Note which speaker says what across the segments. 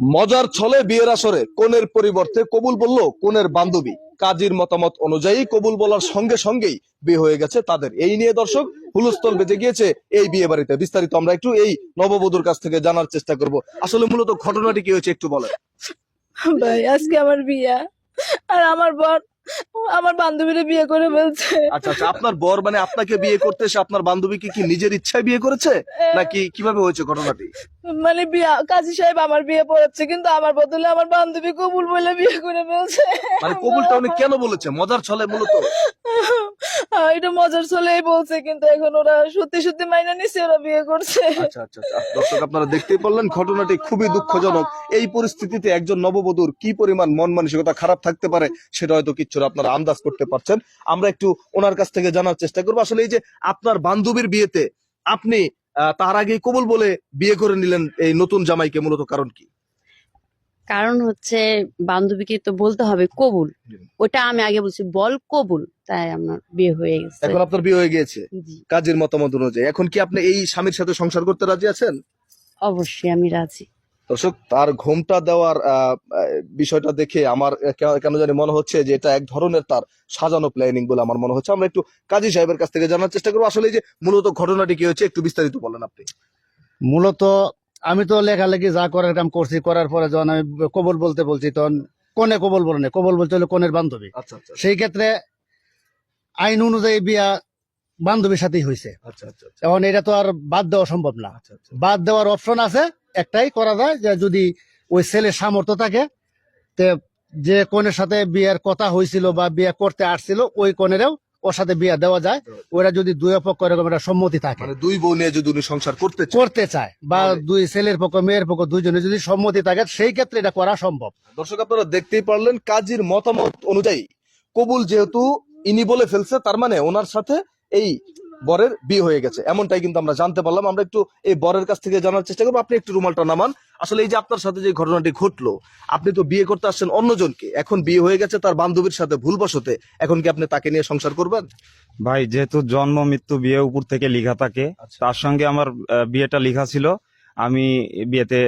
Speaker 1: মজার ছলে বিয়ের আসরে কোনের পরিবর্তে কবুল বলল কোনের বান্ধবী। কাজীর মতামত অনুযায়ী কবুল বলার সঙ্গে সঙ্গেই বিয়ে হয়ে গেছে তাদের। এই নিয়ে দর্শক হুলস্থল বেঁচে গিয়েছে এই বিয়ে বাড়িতে। বিস্তারিত আমরা একটু এই নববধূর কাছ থেকে জানার চেষ্টা করব। আসলে মূলত ঘটনাটি কি হয়েছে একটু বলেন।
Speaker 2: ভাই, আজকে আমার বিয়া। আর আমার বর আমার বান্ধবীরে বিয়ে করে ফেলছে।
Speaker 1: আচ্ছা আচ্ছা আপনার বর মানে আপনাকে বিয়ে করতে এসে আপনার বান্ধবীকে কি নিজের ইচ্ছায় বিয়ে করেছে? নাকি কীভাবে হয়েছে ঘটনাটি?
Speaker 2: মানে বিয়া কাজী সাহেব আমার বিয়ে পড়াচ্ছে কিন্তু আমার বদলে আমার বান্ধবী কবুল বলে বিয়ে করে ফেলছে।
Speaker 1: মানে কবুলটা উনি কেন বলেছে? মজার ছলে মূলত?
Speaker 2: এটা মজার চলেই বলছে কিন্তু এখন ওরা সত্যি সত্যি মাইনা নিচ্ছে ওরা বিয়ে করছে।
Speaker 1: আচ্ছা আচ্ছা আচ্ছা। দর্শক আপনারা দেখতেই পারলেন ঘটনাটি খুবই দুঃখজনক। এই পরিস্থিতিতে একজন নববধূর কি পরিমাণ মন মানসিকতা খারাপ থাকতে পারে সেটা হয়তো কিচ্ছু আপনারা আন্দাজ করতে পারছেন। আমরা একটু ওনার কাছ থেকে জানার চেষ্টা করব। আসলে এই যে আপনার বান্ধবীর বিয়েতে আপনি তার আগেই কবুল বলে বিয়ে করে নিলেন এই নতুন জামাইকে মূলত কারণ কি?
Speaker 3: কারণ হচ্ছে বান্ধবীকে তো বলতে হবে কবুল। ওটা আমি আগে বলছি বল কবুল তাই আমার বিয়ে হয়ে গেছে।
Speaker 1: এখন আপনার বিয়ে হয়ে গিয়েছে?
Speaker 3: জি।
Speaker 1: কাজের মতামত অনুযায়ী। এখন কি আপনি এই স্বামীর সাথে সংসার করতে রাজি আছেন?
Speaker 3: অবশ্যই আমি রাজি।
Speaker 1: দর্শক তার ঘোমটা দেওয়ার বিষয়টা দেখে আমার কেন জানি মনে হচ্ছে যে এটা এক ধরনের তার সাজানো প্ল্যানিং বলে আমার মনে হচ্ছে। আমরা একটু কাজী সাহেবের কাছ থেকে জানার চেষ্টা করব। আসলে যে মূলত ঘটনাটি কি হয়েছে একটু বিস্তারিত বলেন আপনি।
Speaker 4: মূলত আমি তো লেখালেখি যা করার কাম করছি করার পরে যখন আমি কবল বলতে বলছি তখন কোনে কবল বলে কবল বলতে হলো কোনের বান্ধবী।
Speaker 1: আচ্ছা আচ্ছা
Speaker 4: সেই ক্ষেত্রে আইন অনুযায়ী বিয়া বান্ধবীর সাথেই হয়েছে
Speaker 1: আচ্ছা আচ্ছা আচ্ছা।
Speaker 4: এখন এটা তো আর বাদ দেওয়া সম্ভব না।
Speaker 1: আচ্ছা আচ্ছা।
Speaker 4: বাদ দেওয়ার অপশন আছে একটাই করা যায় যে যদি ওই ছেলের সামর্থ্য থাকে তে যে কনের সাথে বিয়ের কথা হয়েছিল বা বিয়ে করতে আসছিল ওই কনেরও ওর সাথে বিয়ে দেওয়া যায়। ওরা যদি দুই পক্ষ এরকম একটা সম্মতি থাকে।
Speaker 1: মানে দুই বউ নিয়ে যদি উনি সংসার করতে
Speaker 4: করতে চায় বা দুই ছেলের পক্ষ মেয়ের পক্ষ দুইজনে যদি সম্মতি থাকে সেই ক্ষেত্রে এটা করা সম্ভব।
Speaker 1: দর্শক আপনারা দেখতেই পারলেন কাজীর মতামত অনুযায়ী। কবুল যেহেতু ইনি বলে ফেলছে তার মানে ওনার সাথে এই বরের বিয়ে হয়ে গেছে। এমনটাই কিন্তু আমরা জানতে পারলাম। আমরা একটু এই বরের কাছ থেকে জানার চেষ্টা করব। আপনি একটু রুমালটা নামান। আসলে এই যে আপনার সাথে যে ঘটনাটি ঘটলো আপনি তো বিয়ে করতে আসছেন অন্যজনকে। এখন বিয়ে হয়ে গেছে তার বান্ধবীর সাথে ভুলবশতে। এখন কি আপনি তাকে নিয়ে সংসার করবেন?
Speaker 5: ভাই যেহেতু জন্ম মৃত্যু বিয়ে উপর থেকে লেখা থাকে
Speaker 1: আচ্ছা।
Speaker 5: তার সঙ্গে আমার বিয়েটা লেখা ছিল। আমি বিয়েতে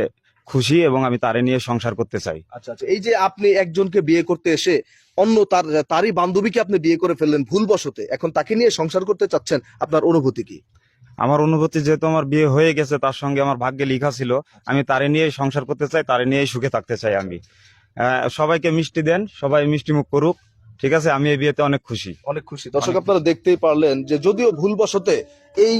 Speaker 5: খুশি এবং আমি তারে নিয়ে সংসার করতে চাই।
Speaker 1: আচ্ছা আচ্ছা এই যে আপনি একজনকে বিয়ে করতে এসে অন্য তার তারই বান্ধবীকে আপনি বিয়ে করে ফেললেন ভুলবশতে এখন তাকে নিয়ে সংসার করতে চাচ্ছেন আপনার অনুভূতি কি?
Speaker 5: আমার অনুভূতি যেহেতু আমার বিয়ে হয়ে গেছে তার সঙ্গে আমার ভাগ্যে লেখা ছিল আমি তারে নিয়ে সংসার করতে চাই তারে নিয়ে সুখে থাকতে চাই আমি। সবাইকে মিষ্টি দেন সবাই মিষ্টি মুখ করুক। ঠিক আছে? আমি এই বিয়েতে অনেক খুশি।
Speaker 1: অনেক খুশি। দর্শক আপনারা দেখতেই পারলেন যে যদিও ভুলবশতে এই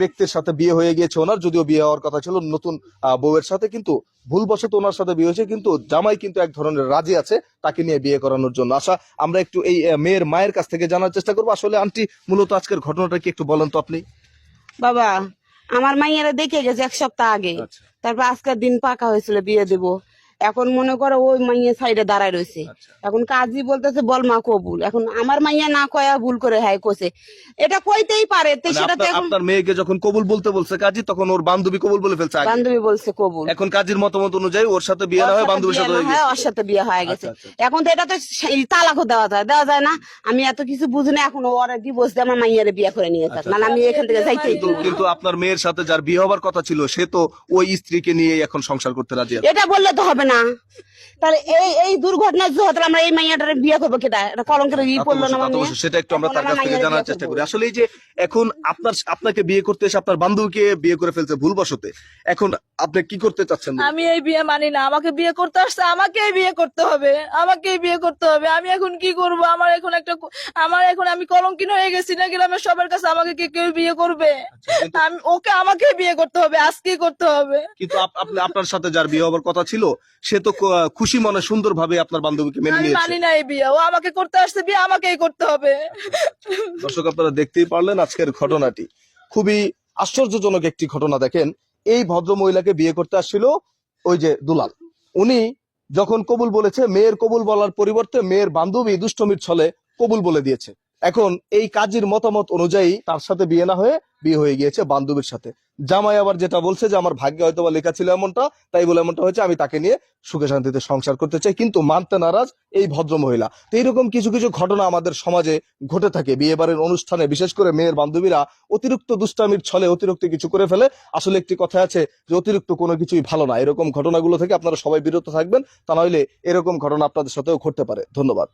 Speaker 1: ব্যক্তির সাথে বিয়ে হয়ে গিয়েছে ওনার যদিও বিয়ে হওয়ার কথা ছিল নতুন বউয়ের সাথে কিন্তু ভুলবশত ওনার সাথে বিয়ে হয়েছে কিন্তু জামাই কিন্তু এক ধরনের রাজি আছে তাকে নিয়ে বিয়ে করানোর জন্য। আশা আমরা একটু এই মেয়ের মায়ের কাছ থেকে জানার চেষ্টা করব। আসলে আন্টি মূলত আজকের ঘটনাটা কি একটু বলেন তো আপনি?
Speaker 6: বাবা আমার মাইয়ারা দেখে গেছে এক সপ্তাহ আগে।
Speaker 1: আচ্ছা।
Speaker 6: তারপর আজকের দিন পাকা হয়েছিল বিয়ে দেব। এখন মনে করো ওই মাইয়া সাইডে দাঁড়ায় রয়েছে।
Speaker 1: আচ্ছা।
Speaker 6: এখন কাজী বলতেছে বল মা কবুল। এখন আমার মাইয়া না কয়া ভুল করে হ্যাঁ কোসে এটা কইতেই পারে তো
Speaker 1: মানে
Speaker 6: সেটা
Speaker 1: আপনার- মেয়েকে যখন কবুল বলতে বলছে কাজী তখন ওর বান্ধবী কবুল বলে ফেলছে
Speaker 6: বান্ধবী বলছে কবুল।
Speaker 1: এখন কাজীর মতামত অনুযায়ী ওর সাথে বিয়ে না হয় বান্ধবীর সাথে হয়ে গেছে।
Speaker 6: ওর সাথে বিয়ে হয়ে গেছে।
Speaker 1: আচ্ছা, আচ্ছা।
Speaker 6: এখন তো এটা তো সেই তালাকও দেওয়া যায়। দেওয়া যায় না। আমি এত কিছু বুঝি না এখন ওরা ডিভোর্স দিয়ে আমার মাইয়ারে বিয়ে করে নিয়ে
Speaker 1: আচ্ছা,
Speaker 6: না আমি এখান থেকে যাইতেই
Speaker 1: কিন্তু আপনার মেয়ের সাথে যার বিয়ে হবার কথা ছিল সে তো ওই স্ত্রীকে নিয়ে এখন সংসার করতে রাজি
Speaker 6: এটা বললে তো হবে না। তাহলে এই এই দুর্ঘটনা যে হতো আমরা এই মাইয়াটারে বিয়ে করব কেটা? এটা কলঙ্কের ই পড়ল না
Speaker 1: সেটা একটু আমরা তার কাছ থেকে জানার চেষ্টা করি। আসলে এই যে এখন আপনার আপনাকে বিয়ে করতে এসে আপনার বান্ধবীকে বিয়ে করে ফেলছে ভুলবশতে এখন আপনি কি করতে চাচ্ছেন?
Speaker 2: আমি এই বিয়ে মানি না আমাকে বিয়ে করতে আসছে আমাকেই বিয়ে করতে হবে আমাকেই বিয়ে করতে হবে। আমি এখন কি করব? আমার এখন একটা আমার এখন আমি কলঙ্কিন হয়ে গেছি না গ্রামের সবার কাছে আমাকে কে কেউ বিয়ে করবে?
Speaker 1: আচ্ছা,
Speaker 2: আমি ওকে আমাকে বিয়ে করতে হবে আজকেই করতে হবে।
Speaker 1: কিন্তু আপনার সাথে যার বিয়ে হবার কথা ছিল সে তো খুশি মনে সুন্দর ভাবে আপনার বান্ধবীকে মেনে নিয়েছে।
Speaker 2: মানি না এই বিয়ে। ও আমাকে করতে আসছে বিয়ে আমাকেই করতে হবে।
Speaker 1: দর্শক আপনারা দেখতেই পারলেন আজকের ঘটনাটি। খুবই আশ্চর্যজনক একটি ঘটনা দেখেন। এই ভদ্র মহিলাকে বিয়ে করতে আসছিল ওই যে দুলাল। উনি যখন কবুল বলেছে মেয়ের কবুল বলার পরিবর্তে মেয়ের বান্ধবী দুষ্টমির ছলে কবুল বলে দিয়েছে। এখন এই কাজীর মতামত অনুযায়ী তার সাথে বিয়ে না হয়ে বিয়ে হয়ে গিয়েছে বান্ধবীর সাথে। জামাই আবার যেটা বলছে যে, আমার ভাগ্যে হয়তো বা লেখা ছিল এমনটা, তাই বলে এমনটা হয়েছে, আমি তাকে নিয়ে সুখে শান্তিতে সংসার করতে চাই। কিন্তু মানতে নারাজ এই ভদ্র মহিলা। তো এইরকম কিছু কিছু ঘটনা আমাদের সমাজে ঘটে থাকে। বিয়ে বাড়ির অনুষ্ঠানে বিশেষ করে মেয়ের বান্ধবীরা অতিরিক্ত দুষ্টামির ছলে অতিরিক্ত কিছু করে ফেলে। আসলে একটি কথা আছে যে, অতিরিক্ত কোনো কিছুই ভালো না। এরকম ঘটনাগুলো থেকে আপনারা সবাই বিরত থাকবেন। তা নইলে এরকম ঘটনা আপনাদের সাথেও ঘটতে পারে। ধন্যবাদ।